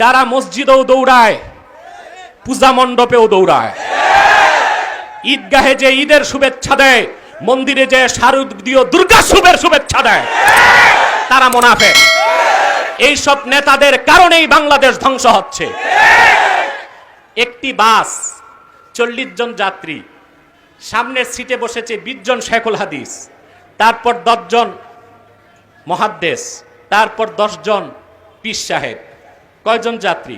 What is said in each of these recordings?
তারা মসজিদেও দৌড়ায়, পূজা মণ্ডপেও দৌড়ায়। ঈদগাহে যে ঈদের শুভেচ্ছা দেয়, মন্দিরে যে শারদীয় দুর্গা শুভের শুভেচ্ছা দেয়, তারা মোনাফে এইসব নেতাদের কারণেই বাংলাদেশ ধ্বংস হচ্ছে। একটি বাস, চল্লিশ জন যাত্রী, সামনের সিটে বসেছে বিশ জন শেখুল হাদিস, তারপর দশজন মহাদ্দেশ, তারপর দশজন পিস সাহেব। কয়জন যাত্রী?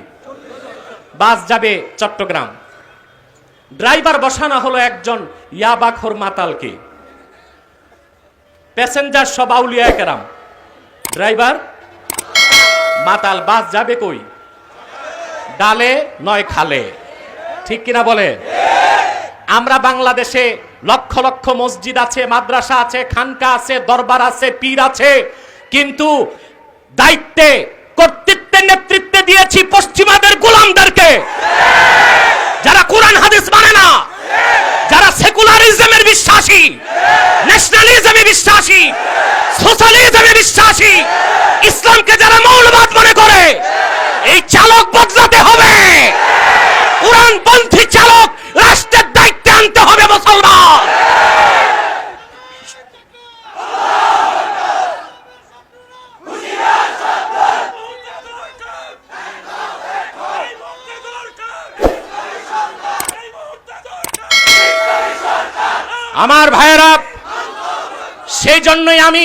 বাস যাবে চট্টগ্রাম। ড্রাইভার বসানো হলো একজন ইয়াবাখর মাতালকে। প্যাসেঞ্জার সব আউলিয়া কেরাম। ড্রাইভার, মাতাল, বাস যাবে কই? ডালে নয় খালে। ঠিক কিনা বলে? আমরা বাংলাদেশে লক্ষ লক্ষ মসজিদ আছে, মাদ্রাসা আছে, খানকা আছে, দরবার আছে, পীর আছে, কিন্তু দায়িত্বে কর্তৃত্বে নেতৃত্বে দিয়েছি পশ্চিমাদের গোলামদেরকে। যারা কোরআন, হাদিস মানে না, যারা সেকুলারিজমের বিশ্বাসী, ন্যাশনালিজমে বিশ্বাসী, সোশ্যালিজমে বিশ্বাসী, ইসলামকে যারা মৌলবাদ মনে করে, এই চালক বদলাতে হবে। কোরআনপন্থী চালক রাষ্ট্রের দায়িত্বে আনতে হবে মুসলমান আমার ভাইয়েরা সেই জন্যই আমি